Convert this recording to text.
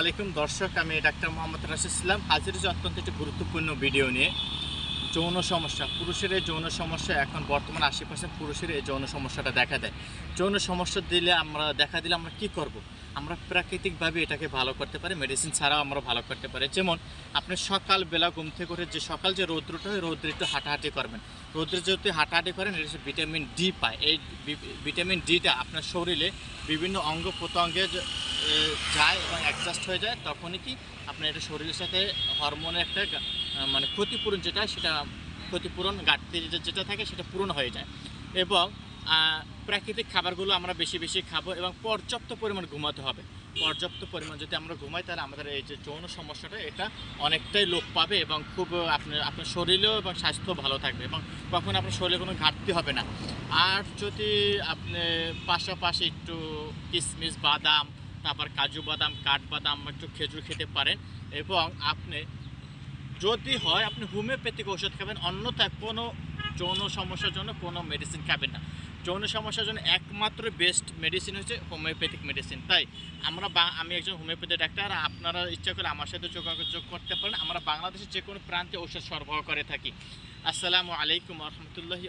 আলাইকুম, দর্শক, আমি ডাক্তার মোহাম্মদ রাশিদ ইসলাম। হাজির হয়েছি অত্যন্ত একটি গুরুত্বপূর্ণ ভিডিও নিয়ে। যৌন সমস্যা, পুরুষের এই যৌন সমস্যা এখন বর্তমান আশি পার্সেন্ট পুরুষের এই যৌন সমস্যাটা দেখা দেয়। যৌন সমস্যা দিলে আমরা, দেখা দিলে আমরা কি করব। আমরা প্রাকৃতিকভাবে এটাকে ভালো করতে পারি মেডিসিন ছাড়াও আমরা ভালো করতে পারি। যেমন, আপনি সকালবেলা ঘুম থেকে উঠে যে সকাল যে রৌদ্রটা হয়, রৌদ্রে একটু হাঁটাহাঁটি করবেন। রৌদ্রে যদি হাঁটাহাঁটি করেন, এটা হচ্ছে ভিটামিন ডি পায়। এই ভিটামিন ডিটা আপনার শরীরে বিভিন্ন অঙ্গ প্রত্যঙ্গে যায় অ্যাডজাস্ট হয়ে যায়, তখনই কি আপনার এটা শরীরের সাথে হরমোনের একটা মানে ক্ষতিপূরণ যেটা, সেটা ক্ষতিপূরণ, ঘাটতি যেটা- থাকে, সেটা পূরণ হয়ে যায়। এবং প্রাকৃতিক খাবারগুলো আমরা বেশি বেশি খাব এবং পর্যাপ্ত পরিমাণ ঘুমাতে হবে। পর্যাপ্ত পরিমাণ যদি আমরা ঘুমাই, তাহলে আমাদের এই যে যৌন সমস্যাটা, এটা অনেকটাই লোপ পাবে এবং খুব আপনার আপনার শরীরেও এবং স্বাস্থ্য ভালো থাকবে এবং কখনো আপনার শরীরে কোনো ঘাটতি হবে না। আর যদি আপনি পাশাপাশি একটু কিশমিশ বাদাম তারপর কাজু বাদাম কাঠবাদাম একটু খেজুর খেতে পারেন এবং আপনি যদি হয় আপনি হোমিওপ্যাথিক ওষুধ খাবেন, অন্যথায় কোনো যৌন সমস্যার জন্য কোনো মেডিসিন খাবেন না। যৌন সমস্যার জন্য একমাত্র বেস্ট মেডিসিন হচ্ছে হোমিওপ্যাথিক মেডিসিন তাই আমরা বা- আমি একজন হোমিওপ্যাথি ডাক্তার, আপনারা ইচ্ছা করে আমার সাথে যোগাযোগ করতে পারেন। আমরা বাংলাদেশের যে কোনো প্রান্তে ওষুধ সরবরাহ করে থাকি। আসসালামু আলাইকুম রহমতুল্লাহি